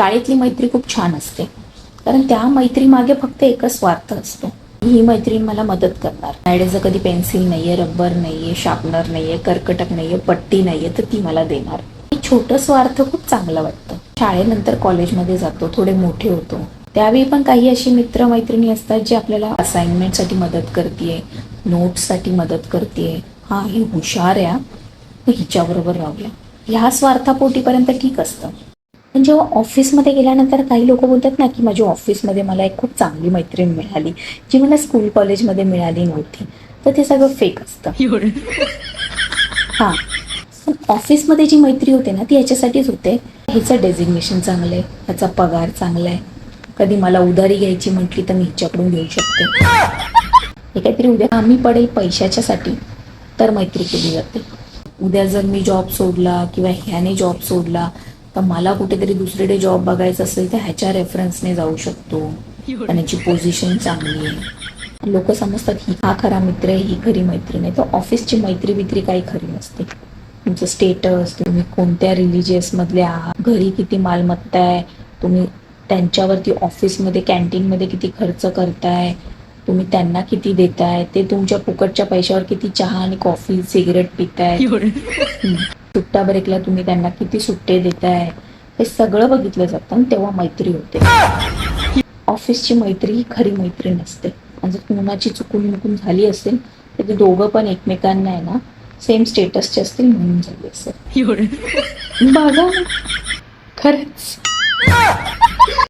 शाळेतली मैत्री खूप छान असते. कारण त्या मैत्रीमागे फक्त एकच स्वार्थ असतो. ही मैत्रीण मला मदत करणार. माझ्याकडे कधी पेन्सिल नाहीये रबर नाहीये शार्पनर नाहीये कर्कटक नाहीये पट्टी नाहीये तर ती मला देणार. हे छोटं स्वार्थ खूप चांगलं वाटतं. शाळेनंतर कॉलेजमध्ये जातो थोडे मोठे होतो. त्यावेळी पण काही अशी मित्र मैत्रिणी असतात जे आपल्याला असाइनमेंटसाठी मदत करते नोट्ससाठी मदत करते हा ही हुशार आहे हिच्याबरोबर राहूया. ह्या स्वार्थापोटीपर्यंत ठीक असतं. पण जेव्हा ऑफिसमध्ये गेल्यानंतर काही लोक बोलतात ना की माझ्या ऑफिसमध्ये मला एक खूप चांगली मैत्रीण मिळाली जी मला स्कूल कॉलेजमध्ये मिळाली नव्हती. तर ते सगळं फेक असतं. हां. पण ऑफिसमध्ये जी मैत्री होते ना ती याच्यासाठीच होते. ह्याचं डेझिग्नेशन चांगलं आहे ह्याचा पगार चांगला आहे. कधी मला उधारी घ्यायची म्हटली तर मी हिच्याकडून घेऊ शकते. हे काहीतरी उद्या आम्ही पडेल पैशाच्यासाठी तर मैत्री केली जाते. उद्या जर मी जॉब सोडला किंवा ह्याने जॉब सोडला तर मला कुठेतरी दुसरीकडे जॉब बघायचा असेल तर ह्याच्या रेफरन्सने जाऊ शकतो. आणि याची पोझिशन चांगली आहे. लोक समजतात ही हा खरा मित्र आहे ही खरी मैत्रीण आहे. तर ऑफिसची मैत्री बित्री काही खरी नसते. तुमचं स्टेटस तुम्ही कोणत्या रिलिजियस मधले आहात घरी किती मालमत्ता आहे तुम्ही त्यांच्यावरती ऑफिसमध्ये कॅन्टीनमध्ये किती खर्च करताय तुम्ही त्यांना किती देताय ते तुमच्या फुकटच्या पैशावर किती चहा आणि कॉफी सिगरेट पिताय. सुट्टा ब्रेकला तुम्ही त्यांना किती सुट्टे देताय? हे सगळं बघितलं जातं आणि तेव्हा मैत्री होते. ऑफिसची मैत्री ही खरी मैत्री नसते. आणि जर कुणाची चुकून मुकून झाली असेल तर ते दोघं पण एकमेकांना आहे ना सेम स्टेटसचे असतील म्हणून झाली असेल. बघा. खरंच.